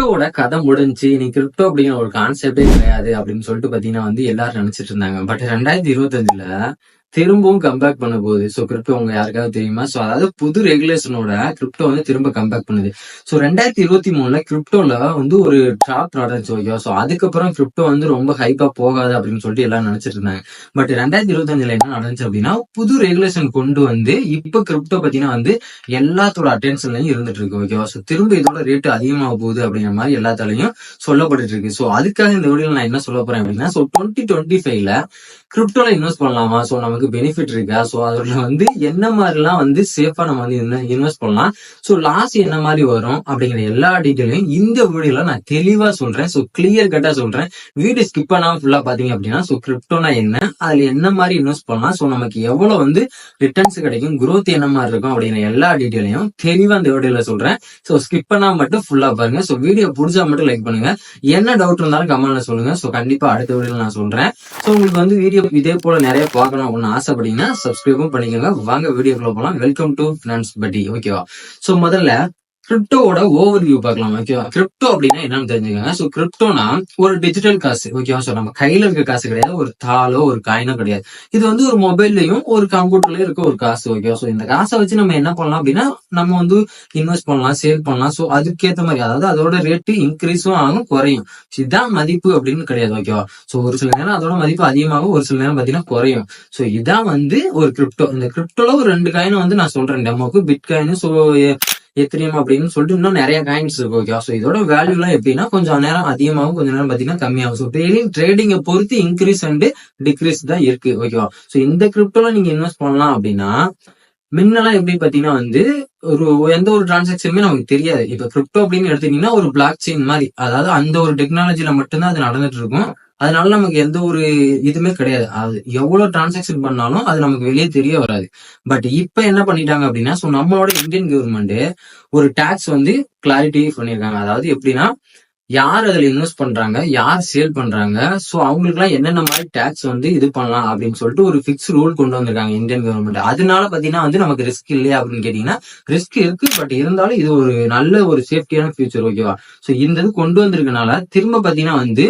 கிரிப்டோவோட கதை முடிஞ்சு நீ கிரிப்டோ அப்படிங்கிற ஒரு கான்செப்டே கிடையாது அப்படின்னு சொல்லிட்டு பாத்தீங்கன்னா வந்து எல்லாரும் நினைச்சிட்டு இருந்தாங்க. பட் ரெண்டாயிரத்தி இருபத்தஞ்சுல திரும்பவும் கம்பேக் பண்ண போகுது ஸோ கிரிப்டோ உங்க யாருக்காவது தெரியுமா? ஸோ அதாவது புது ரெகுலேஷனோட கிரிப்டோ வந்து திரும்ப கம்பேக் பண்ணுது. ஸோ ரெண்டாயிரத்தி இருபத்தி மூணுல கிரிப்டோல வந்து ஒரு ட்ராப் நடந்துச்சு ஓகே ஸோ அதுக்கப்புறம் கிரிப்டோ வந்து ரொம்ப ஹைப்பா போகாது அப்படின்னு சொல்லிட்டு எல்லாம் நினைச்சிட்டு இருந்தாங்க. பட் ரெண்டாயிரத்தி இருபத்தஞ்சுல என்ன நடந்துச்சு அப்படின்னா புது ரெகுலேஷன் கொண்டு வந்து இப்போ கிரிப்டோ பத்தினா வந்து எல்லாத்தோட அட்டென்ஷன்லயும் இருந்துட்டு இருக்கு ஓகேவா ஸோ திரும்ப இதோட ரேட் அதிகமாக போகுது அப்படிங்கிற மாதிரி எல்லாத்தாலையும் சொல்லப்பட்டு இருக்கு. ஸோ அதுக்காக இந்த வீடியோல நான் என்ன சொல்ல போறேன் அப்படின்னா ஸோ டுவெண்ட்டி டுவெண்ட்டி ஃபைவ்ல கிரிப்டோல இன்வெஸ்ட் பண்ணலாமா ஸோ நமக்கு பெனிஃபிட் இருக்கா? ஸோ அதுல வந்து என்ன மாதிரிலாம் வந்து சேஃபாக நம்ம வந்து இன்வெஸ்ட் பண்ணலாம்? ஸோ லாஸ் என்ன மாதிரி வரும்? அப்படிங்கிற எல்லா டீட்டெயிலையும் இந்த வீடியோவில் நான் தெளிவாக சொல்றேன். ஸோ கிளியர் கட்டாக சொல்றேன். வீடியோ ஸ்கிப் பண்ணாமல் ஃபுல்லா பார்த்தீங்க அப்படின்னா ஸோ கிரிப்டோனா என்ன? அதுல என்ன மாதிரி இன்வெஸ்ட் பண்ணலாம்? ஸோ நமக்கு எவ்வளவு வந்து ரிட்டர்ன்ஸ் கிடைக்கும்? குரோத் என்ன மாதிரி இருக்கும்? அப்படிங்கிற எல்லா டீட்டெயிலையும் தெளிவாக இந்த வீடியோவில் சொல்றேன். ஸோ ஸ்கிப் பண்ணால் மட்டும் ஃபுல்லா பாருங்க. ஸோ வீடியோ பிடிச்சா மட்டும் லைக் பண்ணுங்க. என்ன டவுட் இருந்தாலும் கமெண்ட்ல சொல்லுங்க. ஸோ கண்டிப்பா அடுத்த வீடியோவில் நான் சொல்றேன். உங்களுக்கு வந்து வீடியோ இதே போல நிறைய பார்க்கணும் அப்படின்னு ஆசைப்பட்டீங்கன்னா சப்ஸ்கிரைபும் பண்ணிக்கோங்க. வாங்க வீடியோக்குள்ள போகலாம் வெல்கம் டு ஃபினான்ஸ் பட்டி ஓகேவா ஸோ முதல்ல கிரிப்டோவோட ஓவர் வியூ பார்க்கலாம் ஓகேவா கிரிப்டோ அப்படின்னா என்னன்னு தெரிஞ்சுக்கோங்க. ஸோ கிரிப்டோனா ஒரு டிஜிட்டல் காசு ஓகேவா ஸோ நம்ம கையில இருக்க காசு கிடையாது ஒரு தாளோ ஒரு காயினோ கிடையாது. இது வந்து ஒரு மொபைல்லையும் ஒரு கம்ப்யூட்டர்லயும் இருக்க ஒரு காசு ஓகேவா ஸோ இந்த காசை வச்சு நம்ம என்ன பண்ணலாம் அப்படின்னா நம்ம வந்து இன்வெஸ்ட் பண்ணலாம் சேல் பண்ணலாம். ஸோ அதுக்கேற்ற மாதிரி அதாவது அதோட ரேட்டு இன்க்ரீஸும் ஆகும் குறையும். இதுதான் மதிப்பு அப்படின்னு கிடையாது ஓகேவா ஸோ ஒரு சில நேரம் அதோட மதிப்பு அதிகமாகும் ஒரு சில நேரம் பார்த்தீங்கன்னா குறையும். ஸோ இதான் வந்து ஒரு கிரிப்டோ இந்த கிரிப்டோல ஒரு ரெண்டு காயினும் வந்து நான் சொல்றேன் டெமோக்கு பிட் காயின் ஸோ எத்திரியம் அப்படின்னு சொல்லிட்டு இன்னும் நிறைய காயின்ஸ் இருக்கு ஓகே ஸோ இதோட வேல்யூ எல்லாம் எப்படின்னா கொஞ்சம் நேரம் அதிகமாகவும் கொஞ்சம் நேரம் பாத்தீங்கன்னா கம்மியாகும். ஸோ டெய்லி ட்ரேடிங்கை பொறுத்து இன்க்ரீஸ் அண்ட் டிக்ரீஸ் தான் இருக்கு ஓகேவா ஸோ இந்த கிரிப்டோல நீங்க இன்வெஸ்ட் பண்ணலாம் அப்படின்னா முன்னெல்லாம் எப்படி பாத்தீங்கன்னா வந்து ஒரு எந்த ஒரு டிரான்சாக்ஷனுமே நமக்கு தெரியாது. இப்ப கிரிப்டோ அப்படின்னு எடுத்துட்டீங்கன்னா ஒரு பிளாக் செயின் மாதிரி. அதாவது அந்த ஒரு டெக்னாலஜில மட்டும்தான் அது நடந்துட்டு இருக்கும். அதனால நமக்கு எந்த ஒரு இதுவுமே கிடையாது. அது எவ்வளவு டிரான்சாக்ஷன் பண்ணாலும் அது நமக்கு வெளியே தெரிய வராது. பட் இப்ப என்ன பண்ணிட்டாங்க அப்படின்னா ஸோ நம்மளோட இந்தியன் கவர்மெண்ட் ஒரு டாக்ஸ் வந்து கிளாரிட்டி பண்ணியிருக்காங்க அதாவது எப்படின்னா யார் அதுல இன்வெஸ்ட் பண்றாங்க யார் சேல் பண்றாங்க சோ அவங்களுக்குலாம் என்னென்ன மாதிரி டேக்ஸ் வந்து இது பண்ணலாம் அப்படின்னு சொல்லிட்டு ஒரு ஃபிக்ஸ் ரூல் கொண்டு வந்திருக்காங்க இந்தியன் கவர்மெண்ட் அதனால பாத்தீங்கன்னா வந்து நமக்கு ரிஸ்க் இல்லையா அப்படின்னு கேட்டீங்கன்னா ரிஸ்க் இருக்கு பட் இருந்தாலும் இது ஒரு நல்ல ஒரு சேஃப்டியான ஃபியூச்சர் ஓகேவா சோ இந்த இது கொண்டு வந்திருக்கனால திரும்ப பாத்தீங்கன்னா வந்து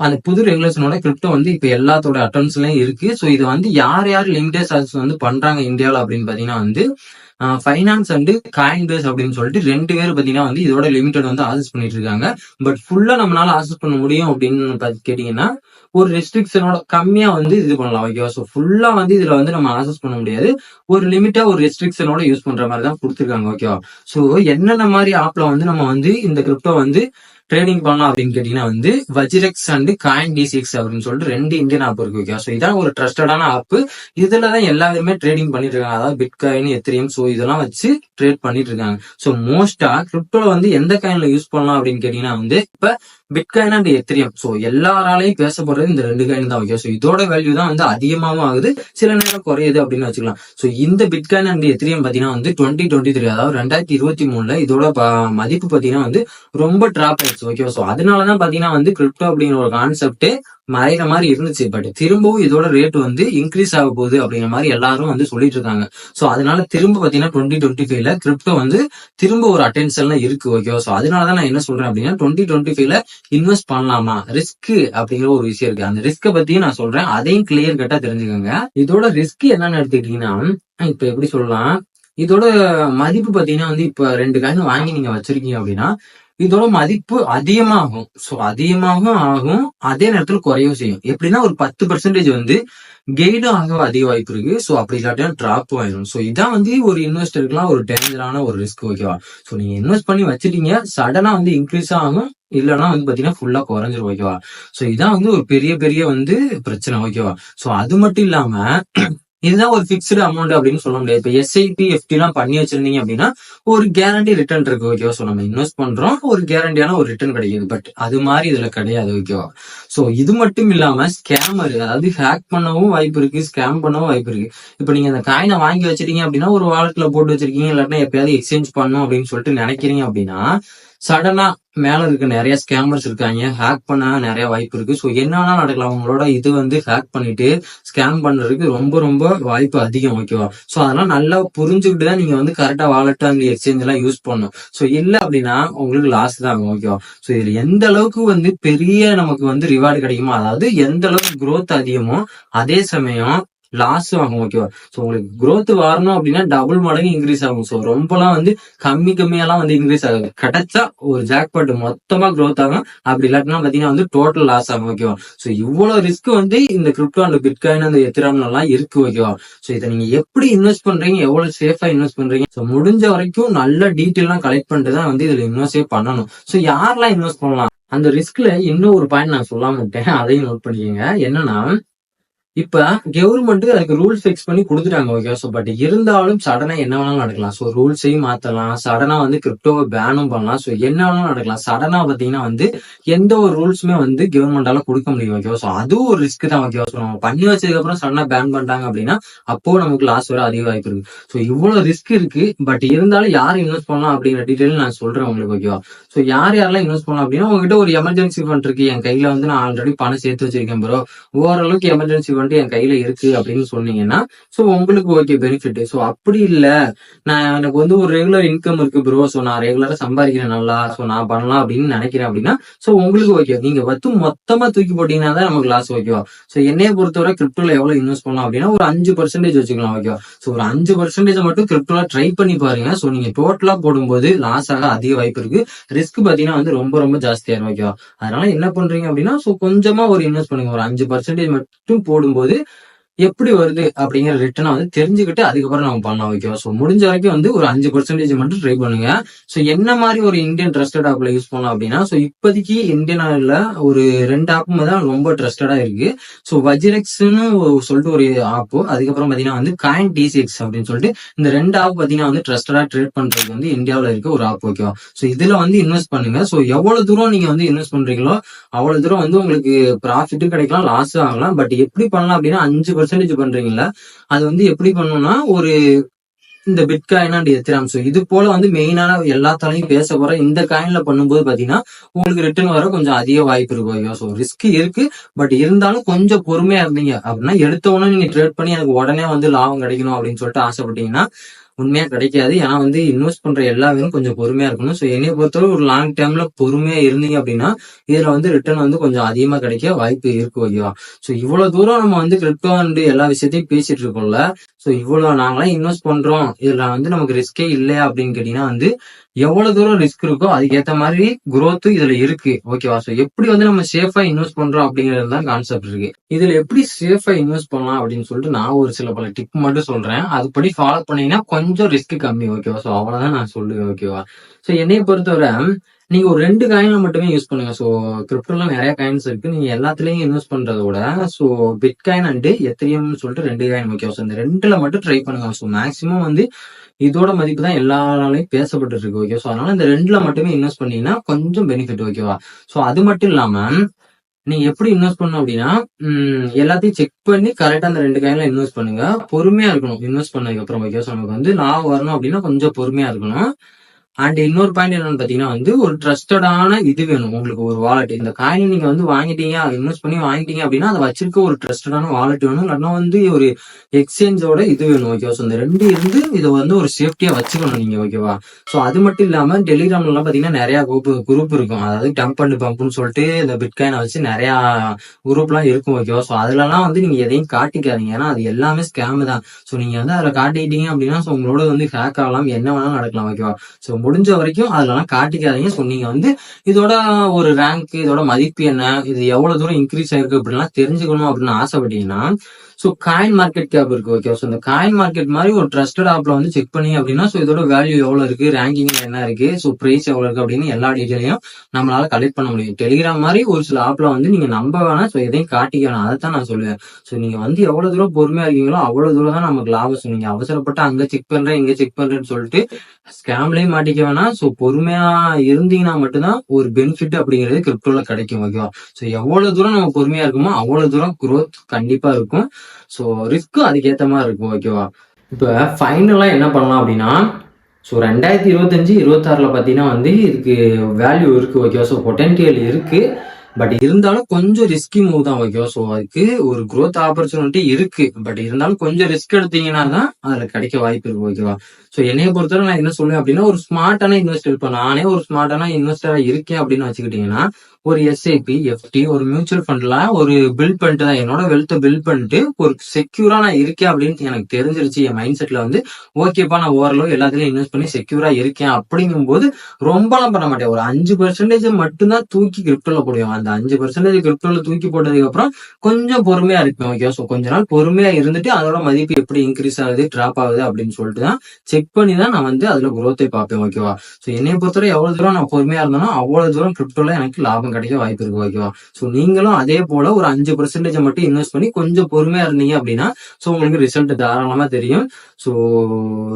அந்த புது ரெகுலேஷனோட கிரிப்டோ வந்து இப்ப எல்லாத்தோட அட்டன்ஸ்லயும் இருக்கு. ஸோ இது வந்து யார் யார் லிமிடெட் சார்ஜஸ் வந்து பண்றாங்க இந்தியாவில் அப்படின்னு பாத்தீங்கன்னா வந்து ஃபைனான்ஸ் அண்டு காயின் பேஸ் அப்படின்னு சொல்லிட்டு ரெண்டு பேர் பாத்தீங்கன்னா வந்து இதோட லிமிடெட் வந்து ஆசஸ் பண்ணிட்டு இருக்காங்க. பட் ஃபுல்லா நம்மளால ஆசஸ் பண்ண முடியும் அப்படின்னு பாத்து கேட்டீங்கன்னா ஒரு ரெஸ்ட்ரிக்ஷனோட கம்மியா வந்து இது பண்ணலாம். ஓகேவா ஸோ ஃபுல்லா வந்து இதுல வந்து நம்ம ஆசஸ் பண்ண முடியாது. ஒரு லிமிட்டா ஒரு ரெஸ்ட்ரிக்ஷனோட யூஸ் பண்ற மாதிரி தான் கொடுத்துருக்காங்க. ஓகேவா ஸோ என்னென்ன மாதிரி ஆப்ல வந்து நம்ம வந்து இந்த கிரிப்டோ வந்து ட்ரேடிங் பண்ணலாம் அப்படின்னு கேட்டீங்கன்னா வந்து WazirX and CoinDCX அப்படின்னு சொல்லிட்டு ரெண்டு இந்தியன் ஆப் இருக்கு ஓகே ஸோ இதான் ஒரு ட்ரஸ்டடான ஆப் இதுல தான் எல்லாருமே ட்ரேடிங் பண்ணிட்டு இருக்காங்க. அதாவது பிட்காயின் எத்திரியம் ஸோ இதெல்லாம் வச்சு ட்ரேட் பண்ணிட்டு இருக்காங்க. ஸோ மோஸ்டா கிரிப்டோல வந்து எந்த காயின்ல யூஸ் பண்ணலாம் அப்படின்னு கேட்டீங்கன்னா வந்து இப்ப பிட்காயின் அண்ட் எத்திரியம். ஸோ எல்லாராலையும் பேசப்படுறது இந்த ரெண்டு காயின் தான் ஓகே ஸோ இதோட வேல்யூ தான் வந்து அதிகமாகவும் ஆகுது சில நேரம் குறையுது அப்படின்னு வச்சுக்கலாம். ஸோ இந்த பிட்காயின் அண்ட் எத்திரியம் பாத்தீங்கன்னா வந்து டுவெண்ட்டி டுவெண்ட்டி த்ரீ அதாவது ரெண்டாயிரத்தி இருபத்தி மூணுல இதோட மதிப்பு பாத்தீங்கன்னா வந்து ரொம்ப டிராப் ஆயிடுச்சு ஓகே ஸோ அதனாலதான் பாத்தீங்கன்னா வந்து கிரிப்டோ அப்படிங்கிற ஒரு கான்செப்ட் மறைகிற மாதிரி இருந்துச்சு. பட் திரும்பவும் இதோட ரேட் வந்து இன்க்ரீஸ் ஆக போகுது அப்படிங்கிற மாதிரி எல்லாரும் வந்து சொல்லிட்டு இருக்காங்க. சோ அதனால திரும்ப பாத்தீங்கன்னா டுவெண்ட்டி டுவெண்ட்டி ஃபைவ்ல கிரிப்டோ வந்து திரும்ப ஒரு அட்டென்ஷன்ல இருக்கு ஓகே சோ அதனாலதான் நான் என்ன சொல்றேன் அப்படின்னா டுவெண்ட்டி டுவெண்ட்டி ஃபைவ்ல இன்வெஸ்ட் பண்ணலாமா? ரிஸ்க் அப்படிங்கிற ஒரு விஷயம் இருக்கு. அந்த ரிஸ்க பத்தியும் நான் சொல்றேன். அதையும் கிளியர் கட்டா தெரிஞ்சுக்கோங்க. இதோட ரிஸ்க் என்னன்னு எடுத்துக்கிட்டீங்கன்னா இப்ப எப்படி சொல்லலாம்? இதோட மதிப்பு பாத்தீங்கன்னா வந்து இப்ப ரெண்டு காயின் வாங்கி நீங்க வச்சிருக்கீங்க அப்படின்னா இதோட மதிப்பு அதிகமாகும். சோ அதிகமாகவும் ஆகும். அதே நேரத்துல குறையவும் செய்யும். எப்படின்னா ஒரு பத்து பர்சன்டேஜ் வந்து கெய்டும் ஆக அதிக வாய்ப்பு இருக்கு. சோ அப்படி இல்லாட்டினா டிராப் ஆயிடும் சோ இதான் வந்து ஒரு இன்வெஸ்டருக்குலாம் ஒரு டேஞ்சரான ஒரு ரிஸ்க் ஓகேவா சோ நீங்க இன்வெஸ்ட் பண்ணி வச்சிட்டீங்க. சடனா வந்து இன்க்ரீஸ் ஆகும். இல்லைன்னா வந்து பாத்தீங்கன்னா ஃபுல்லா குறைஞ்சிரும் ஓகேவா சோ இதான் வந்து ஒரு பெரிய பெரிய வந்து பிரச்சனை ஓகேவா சோ அது மட்டும் இல்லாம இதுதான் ஒரு பிக்ஸ்டு அமௌண்ட் அப்படின்னு சொல்ல முடியாது. இப்போ எஸ்ஐபி எஃப்டி எல்லாம் பண்ணி வச்சிருந்தீங்க அப்படின்னா ஒரு கேரண்டி ரிட்டர்ன் இருக்கு ஓகேவா ஸோ நம்ம இன்வெஸ்ட் பண்றோம் ஒரு கேரண்டியான ஒரு ரிட்டர்ன் கிடைக்குது. பட் அது மாதிரி இதுல கிடையாது ஓகேவா ஸோ இது மட்டும் இல்லாம ஸ்கேமர் அதாவது ஹேக் பண்ணவும் வாய்ப்பு இருக்கு ஸ்கேம் பண்ணவும் வாய்ப்பு இருக்கு. இப்போ நீங்க அந்த காயினை வாங்கி வச்சிருக்கீங்க அப்படின்னா ஒரு வாலெட்ல போட்டு வச்சிருக்கீங்க இல்லாட்டினா எப்பயாவது எக்ஸ்சேஞ்ச் பண்ணும் அப்படின்னு சொல்லிட்டு நினைக்கிறீங்க அப்படின்னா சடனா மேல இருக்க நிறைய ஸ்கேமர்ஸ் இருக்காங்க. ஹேக் பண்ண நிறைய வாய்ப்பு இருக்கு. ஸோ என்னன்னா நடக்கலாம்? அவங்களோட இது வந்து ஹேக் பண்ணிட்டு ஸ்கேம் பண்றதுக்கு ரொம்ப ரொம்ப வாய்ப்பு அதிகம் ஓகேவா ஸோ அதெல்லாம் நல்லா புரிஞ்சுக்கிட்டு தான் நீங்க வந்து கரெக்டா வாலெட் அந்த எக்ஸ்சேஞ்ச் எல்லாம் யூஸ் பண்ணும் ஸோ இல்லை அப்படின்னா உங்களுக்கு லாஸ் தான் ஆகும் ஓகேவா ஸோ இதுல எந்த அளவுக்கு வந்து பெரிய நமக்கு வந்து ரிவார்டு கிடைக்குமோ அதாவது எந்த அளவுக்கு க்ரோத் அதிகமோ அதே சமயம் லாஸ் ஆகும் ஓகேவா ஸோ உங்களுக்கு குரோத் வரணும் அப்படின்னா டபுள் மடங்கு இன்க்ரீஸ் ஆகும். ஸோ ரொம்பலாம் வந்து கம்மி கம்மியெல்லாம் வந்து இன்க்ரீஸ் ஆகுது. கிடைச்சா ஒரு ஜாக்பாட் மொத்தமா க்ரோத் ஆகும். அப்படி இல்லாட்டினா பாத்தீங்கன்னா வந்து டோட்டல் லாஸ் ஆகும் ஓகேவா ஸோ இவ்வளவு ரிஸ்க் வந்து இந்த கிரிப்டோ அந்த பிட்காயின் அந்த எத்திராம்ல எல்லாம் இருக்கு ஓகேவா ஸோ இதை நீங்க எப்படி இன்வெஸ்ட் பண்றீங்க? எவ்வளவு சேஃபா இன்வெஸ்ட் பண்றீங்க? ஸோ முடிஞ்ச வரைக்கும் நல்ல டீட்டெயிலாம் கலெக்ட் பண்ணிட்டு தான் வந்து இதுல இன்வெஸ்டே பண்ணணும். ஸோ யாரெல்லாம் இன்வெஸ்ட் பண்ணலாம்? அந்த ரிஸ்க்ல இன்னும் ஒரு பாயிண்ட் நான் சொல்லாம விட்டேன். அதையும் நோட் பண்ணிக்கோங்க. என்னன்னா இப்ப கவர்மெண்ட் அதுக்கு ரூல்ஸ் ஃபிக்ஸ் பண்ணி கொடுத்துட்டாங்க ஓகே ஸோ பட் இருந்தாலும் சடனா என்ன வேணாலும் நடக்கலாம். ஸோ ரூல்ஸையும் மாத்தலாம். சடனா வந்து கிரிப்டோவை பேனும் பண்ணலாம். ஸோ என்ன வேணாலும் நடக்கலாம். சடனா பாத்தீங்கன்னா வந்து எந்த ஒரு ரூல்ஸுமே வந்து கவர்மெண்டால கொடுக்க முடியும் ஓகே ஸோ அதுவும் ஒரு ரிஸ்க் தான் ஓகே ஸோ நம்ம பண்ணி வச்சதுக்கு அப்புறம் சடனா பேன் பண்ணிட்டாங்க அப்படின்னா அப்போ நமக்கு லாஸ் வர அதிக வாய்ப்பு இருக்கு. ஸோ இவ்வளவு ரிஸ்க் இருக்கு பட் இருந்தாலும் யார் இன்வெஸ்ட் பண்ணலாம் அப்படிங்கிற டீட்டெயில் நான் சொல்றேன் உங்களுக்கு ஓகேவா ஸோ யார் யாரெல்லாம் இன்வெஸ்ட் பண்ணலாம் அப்படின்னா உங்ககிட்ட ஒரு எமர்ஜென்சி ஃபண்ட் இருக்கு. என் கையில வந்து நான் ஆல்ரெடி பணம் சேர்த்து வச்சிருக்கேன் ப்ரோ ஓரளவுக்கு எமர்ஜென்சி ஃபண்ட் என் கையில இருக்கு அப்படின்னு சொன்னீங்கன்னா ஸோ உங்களுக்கு ஓகே பெனிஃபிட் ஸோ அப்படி இல்லை. நான் எனக்கு வந்து ஒரு ரெகுலர் இன்கம் இருக்கு ப்ரோ ஸோ நான் ரெகுலரா சம்பாதிக்கிறேன் நல்லா. ஸோ நான் பண்ணலாம் அப்படின்னு நினைக்கிறேன் அப்படின்னா ஸோ உங்களுக்கு ஓகே நீங்க வந்து மொத்தமா தூக்கி போட்டீங்கன்னா தான் நமக்கு லாஸ் ஓகேவா ஸோ என்னைய பொறுத்தவரை கிரிப்டோல எவ்வளவு இன்வெஸ்ட் பண்ணலாம் அப்படின்னா ஒரு அஞ்சு பர்சன்டேஜ் வச்சுக்கலாம் ஓகேவா ஸோ ஒரு அஞ்சு பர்சன்டேஜ் மட்டும் கிரிப்டோல ட்ரை பண்ணி பாருங்க. ஸோ நீங்க டோட்டலா போடும்போது லாஸ் ஆக அதிக வாய்ப்பு இருக்கு. ரிஸ்க் பாத்தீங்கன்னா வந்து ரொம்ப ரொம்ப ஜாஸ்தியாயிரும் ஓகேவா அதனால என்ன பண்றீங்க அப்படின்னா ஸோ கொஞ்சமா ஒரு இன்வெஸ்ட் பண்ணுங்க. ஒரு அஞ்சு பர்சன்டேஜ் மட்டும் போது எப்படி வருது அப்படிங்கிற ரிட்டனை வந்து தெரிஞ்சுக்கிட்டு அதுக்கப்புறம் நம்ம பண்ணலாம் ஓகேவா ஸோ முடிஞ்ச வரைக்கும் வந்து ஒரு அஞ்சு பர்சன்டேஜ் மட்டும் ட்ரை பண்ணுங்க. ஸோ என்ன மாதிரி ஒரு இந்தியன் ட்ரஸ்டட் ஆப்ல யூஸ் பண்ணலாம் அப்படின்னா ஸோ இப்போதைக்கு இந்தியன் ஆப்ல ஒரு ரெண்டு ஆப்பும் தான் ரொம்ப ட்ரஸ்டடா இருக்கு. ஸோ வஜிரெக்ஸ்னு சொல்லிட்டு ஒரு ஆப்பு அதுக்கப்புறம் பாத்தீங்கன்னா வந்து காயின் டிசிஎக்ஸ் அப்படின்னு சொல்லிட்டு இந்த ரெண்டு ஆப் பாத்தீங்கன்னா வந்து ட்ரஸ்டடா ட்ரேட் பண்றது வந்து இந்தியாவில் இருக்க ஒரு ஆப் ஓகேவா ஸோ இதுல வந்து இன்வெஸ்ட் பண்ணுங்க. ஸோ எவ்வளவு தூரம் நீங்க வந்து இன்வெஸ்ட் பண்றீங்களோ அவ்வளவு தூரம் வந்து உங்களுக்கு ப்ராஃபிட்டும் கிடைக்கலாம் லாஸும் ஆகலாம். பட் எப்படி பண்ணலாம் அப்படின்னா அஞ்சு பர்சன்டேஜ் பண்றீங்களா? அது வந்து எப்படி பண்ணணும்னா ஒரு இந்த பிட்காயின் அண்ட் எத்திராம்ஸ் இது போல வந்து மெயினான எல்லாத்தாலையும் பேச போற இந்த காயின்ல பண்ணும்போது பாத்தீங்கன்னா உங்களுக்கு ரிட்டர்ன் வர கொஞ்சம் அதிக வாய்ப்பு இருக்கும் ஸோ ரிஸ்க் இருக்கு. பட் இருந்தாலும் கொஞ்சம் பொறுமையா இருந்தீங்க அப்படின்னா எடுத்த உடனே நீங்க ட்ரேட் பண்ணி எனக்கு உடனே வந்து லாபம் கிடைக்கணும் அப்படின்னு சொல்லிட்டு ஆசைப்பட்டீங்கன்னா உண்மையா கிடைக்காது. ஏன்னா வந்து இன்வெஸ்ட் பண்ற எல்லாருமே கொஞ்சம் பொறுமையா இருக்கணும். ஸோ என்னைய பொறுத்தவரை ஒரு லாங் டைம்ல பொறுமையா இருந்தீங்க அப்படின்னா இதுல வந்து ரிட்டர்ன் வந்து கொஞ்சம் அதிகமா கிடைக்க வாய்ப்பு இருக்கு ஓகேவா? ஸோ இவ்வளவு தூரம் நம்ம வந்து கிரிப்டோ அண்ட் எல்லா விஷயத்தையும் பேசிட்டு இருக்கோம்ல. ஸோ இவ்வளவு நாங்களாம் இன்வெஸ்ட் பண்றோம். இதுல வந்து நமக்கு ரிஸ்கே இல்லையா அப்படின்னு கேட்டீங்கன்னா வந்து எவ்வளவு தூரம் ரிஸ்க் இருக்கோ அதுக்கேத்த மாதிரி குரோத்து இதுல இருக்கு. ஓகேவா ஸோ எப்படி வந்து நம்ம சேஃபா இன்வெஸ்ட் பண்றோம் அப்படிங்கிறது தான் கான்செப்ட் இருக்கு. இதுல எப்படி சேஃபா இன்வெஸ்ட் பண்ணலாம் அப்படின்னு சொல்லிட்டு நான் ஒரு சில பல டிப் மட்டும் சொல்றேன். அதுபடி ஃபாலோ பண்ணீங்கன்னா கொஞ்சம் ரிஸ்க் கம்மி. ஓகேவா ஸோ அவ்வளவுதான் நான் சொல்லுவேன். ஓகேவா ஸோ என்னைய பொறுத்தவரை நீங்க ஒரு ரெண்டு காயின்ல மட்டுமே யூஸ் பண்ணுங்க. ஸோ கிரிப்டோல நிறைய காயின்ஸ் இருக்கு. நீங்க எல்லாத்துலயும் இன்வெஸ்ட் பண்றத விட ஸோ பிட்காயின் அண்டு எத்திரியம் சொல்லிட்டு ரெண்டு காயின் முக்கியம். ஸோ இந்த ரெண்டுல மட்டும் ட்ரை பண்ணுங்க. ஸோ மேக்ஸிமம் வந்து இதோட மதிப்பு தான் எல்லாராலையும் பேசப்பட்டு இருக்கு ஓகே ஸோ அதனால இந்த ரெண்டுல மட்டுமே இன்வெஸ்ட் பண்ணீங்கன்னா கொஞ்சம் பெனிஃபிட் ஓகேவா ஸோ அது மட்டும் இல்லாம நீங்க எப்படி இன்வெஸ்ட் பண்ணணும் அப்படின்னா எல்லாத்தையும் செக் பண்ணி கரெக்டா அந்த ரெண்டு காயில இன்வெஸ்ட் பண்ணுங்க. பொறுமையா இருக்கணும். இன்வெஸ்ட் பண்ணதுக்கு அப்புறம் ஓகே ஸோ நமக்கு வந்து லாபம் வரணும் அப்படின்னா கொஞ்சம் பொறுமையா இருக்கணும். அண்ட் இன்னொரு பாயிண்ட் என்னன்னு பாத்தீங்கன்னா வந்து ஒரு ட்ரஸ்டடான இது வேணும் உங்களுக்கு ஒரு வாலெட் இந்த காயின் நீங்க வந்து வாங்கிட்டீங்க இன்வெஸ்ட் பண்ணி வாங்கிட்டீங்க அப்படின்னா அதை வச்சிருக்க ஒரு ட்ரஸ்டடான வாலெட் வேணும். இல்லைன்னா வந்து ஒரு எக்ஸ்சேஞ்சோட இது வேணும் ஓகேவா ஸோ இந்த ரெண்டு இருந்து இதை வந்து ஒரு சேஃப்டியா வச்சுக்கணும் நீங்க ஓகேவா ஸோ அது மட்டும் இல்லாம டெலிகிராம்ல எல்லாம் பாத்தீங்கன்னா நிறைய குரூப் குரூப் இருக்கும். அதாவது டம்ப் அண்ட் பம்ப்னு சொல்லிட்டு இந்த பிட்காயினை வச்சு நிறைய குரூப்லாம் இருக்கும் ஓகேவா ஸோ அதுலலாம் வந்து நீங்க எதையும் காட்டிக்காதீங்க. ஏன்னா அது எல்லாமே ஸ்கேம் தான். ஸோ நீங்க வந்து அதுல காட்டிட்டீங்க அப்படின்னா ஸோ உங்களோட வந்து ஹேக் ஆகலாம். என்ன வேணாலும் நடக்கலாம் ஓகேவா ஸோ முடிஞ்ச வரைக்கும் அதெல்லாம் காட்டிக்காதீங்க. ஸோ நீங்கள் வந்து இதோட ஒரு ரேங்க் இதோட மதிப்பு என்ன இது எவ்வளவு தூரம் இன்க்ரீஸ் ஆயிருக்கு அப்படின்லாம் தெரிஞ்சுக்கணும் அப்படின்னு ஆசைப்பட்டீங்கன்னா ஸோ காயின் மார்க்கெட் கேப் இருக்கு ஓகே ஸோ இந்த காயின் மார்க்கெட் மாதிரி ஒரு ட்ரஸ்டட் ஆப்ல வந்து செக் பண்ணி அப்படின்னா ஸோ இதோட வேல்யூ எவ்வளோ இருக்கு ரேங்கிங் என்ன இருக்கு ஸோ பிரைஸ் எவ்வளோ இருக்கு அப்படின்னு எல்லா டீட்டெயிலையும் நம்மளால கலெக்ட் பண்ண முடியும். டெலிகிராம் மாதிரி ஒரு சில ஆப்ல வந்து நீங்க நம்ப வேணாம் ஸோ எதையும் காட்டிக்க வேணாம். அதை தான் நான் சொல்லுவேன். ஸோ நீங்க வந்து எவ்வளவு தூரம் பொறுமையா இருக்கீங்களோ அவ்வளவு தூரம் தான் நமக்கு லாபம். சொன்னீங்க நீங்க அவசரப்பட்டு அங்க செக் பண்றேன் இங்க செக் பண்றேன்னு சொல்லிட்டு ஸ்கேம்லயும் மாட்டிக்க வேணாம். ஸோ பொறுமையா இருந்தீங்கன்னா மட்டும்தான் ஒரு பெனிஃபிட் அப்படிங்கிறது கிரிப்டோல கிடைக்கும் ஓகேவா ஸோ எவ்வளவு தூரம் நம்ம பொறுமையா இருக்குமோ அவ்வளவு தூரம் க்ரோத் கண்டிப்பா இருக்கும். ஸோ ரிஸ்க்கும் அதுக்கேற்ற மாதிரி இருக்கும் ஓகேவா இப்போ ஃபைனலாக என்ன பண்ணலாம் அப்படின்னா ஸோ ரெண்டாயிரத்தி இருபத்தஞ்சு இருபத்தாறுல பார்த்தீங்கன்னா வந்து இதுக்கு வேல்யூ இருக்கு ஓகேவா ஸோ பொட்டன்ஷியல் இருக்கு. பட் இருந்தாலும் கொஞ்சம் ரிஸ்கி மூவ் தான் ஓகேவா ஸோ அதுக்கு ஒரு க்ரோத் ஆப்பர்ச்சுனிட்டி இருக்கு. பட் இருந்தாலும் கொஞ்சம் ரிஸ்க் எடுத்தீங்கன்னா தான் அதுல கிடைக்க வாய்ப்பு இருக்கு ஓகேவா ஸோ என்னைய பொறுத்தவரை நான் என்ன சொல்லுவேன் அப்படின்னா ஒரு ஸ்மார்ட்டான இன்வெஸ்டர் இப்போ நானே ஒரு ஸ்மார்ட்டான இன்வெஸ்டரா இருக்கேன் அப்படின்னு வச்சுக்கிட்டீங்கன்னா ஒரு எஸ்ஐபி எஃப்டி ஒரு மியூச்சுவல் ஃபண்ட்ல ஒரு பில்ட் பண்ணிட்டு தான் என்னோட வெல்த்தை பில்ட் பண்ணிட்டு ஒரு செக்யூரா நான் இருக்கேன் அப்படின்னு எனக்கு தெரிஞ்சிருச்சு. என் மைண்ட் செட்ல வந்து ஓகேப்பா நான் ஓரளவு எல்லாத்துலயும் இன்வெஸ்ட் பண்ணி செக்யூரா இருக்கேன் அப்படிங்கும்போது ரொம்பலாம் பண்ண மாட்டேன். ஒரு அஞ்சு பர்சன்டேஜ் மட்டும்தான் தூக்கி கிரிப்டோல போடுவேன். அந்த அஞ்சு பர்சன்டேஜ் கிரிப்டோல தூக்கி போட்டதுக்கு அப்புறம் கொஞ்சம் பொறுமையா இருப்பேன். ஓகே ஸோ கொஞ்ச நாள் பொறுமையா இருந்துட்டு அதோட மதிப்பு எப்படி இன்க்ரீஸ் ஆகுது டிராப் ஆகுது அப்படின்னு சொல்லிட்டு தான் செக் பண்ணி தான் நான் வந்து அதுல குரோத்தை பார்ப்பேன். ஓகேவா ஸோ என்னை பொறுத்தவரை எவ்வளவு தூரம் நான் பொறுமையா இருந்தேனோ அவ்வளவு தூரம் கிரிப்டோல எனக்கு லாபம் கிடைக்க வாய்ப்பு இருக்கு. ஓகேவா ஸோ நீங்களும் அதே போல ஒரு அஞ்சு பர்சன்டேஜ் மட்டும் இன்வெஸ்ட் பண்ணி கொஞ்சம் பொறுமையா இருந்தீங்க அப்படின்னா ஸோ உங்களுக்கு ரிசல்ட் தாராளமா தெரியும். ஸோ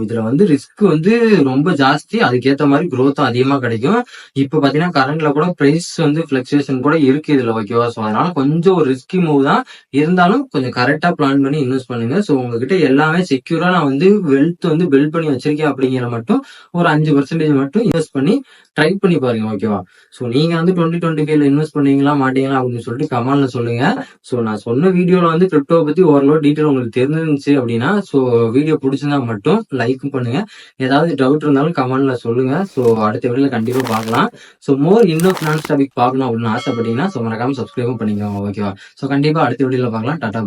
இதுல வந்து ரிஸ்க் வந்து ரொம்ப ஜாஸ்தி. அதுக்கேற்ற மாதிரி குரோத்தும் அதிகமா கிடைக்கும். இப்போ பாத்தீங்கன்னா கரண்ட்ல கூட பிரைஸ் வந்து பிளக்சுவேஷன் கூட இருக்கு இதுல ஓகேவா ஸோ அதனால கொஞ்சம் ஒரு ரிஸ்கி மூவ் தான். இருந்தாலும் கொஞ்சம் கரெக்டா பிளான் பண்ணி இன்வெஸ்ட் பண்ணுங்க. ஸோ உங்ககிட்ட எல்லாமே செக்யூரா நான் வந்து வெல்த் வந்து பில்ட் பண்ணி வச்சிருக்கேன் அப்படிங்கிற மட்டும் ஒரு அஞ்சு பர்சன்டேஜ் மட்டும் இன்வெஸ்ட் பண்ணி ட்ரை பண்ணி பாருங்க ஓகேவா ஸோ நீங்க வந்து டுவெண்ட்டி டுவெண்ட்டி ஃபைவ்ல இன்வெஸ்ட் பண்ணீங்களா மாட்டீங்களா அப்படின்னு சொல்லிட்டு கமெண்ட்ல சொல்லுங்க. ஸோ நான் சொன்ன வீடியோல வந்து கிரிப்டோ பத்தி ஓரளவு டீட்டெயில் உங்களுக்கு தெரிஞ்சிருந்துச்சு அப்படின்னா ஸோ வீடியோ பிடிச்சிருந்தா மட்டும் லைக் பண்ணுங்க. ஏதாவது டவுட் இருந்தாலும் கமெண்ட்ல சொல்லுங்க. ஸோ அடுத்த வீடியோல கண்டிப்பா பார்க்கலாம். ஸோ மோர் இன்னும் ஃபினான்ஸ் டாபிக் பார்க்கணும் அப்படின்னு ஆசைப்பட்டீங்கன்னா ஸோ மறக்காம சப்ஸ்கிரைபும் பண்ணிக்கோங்க ஓகேவா ஸோ கண்டிப்பா அடுத்த வீடியோல பார்க்கலாம். டாடா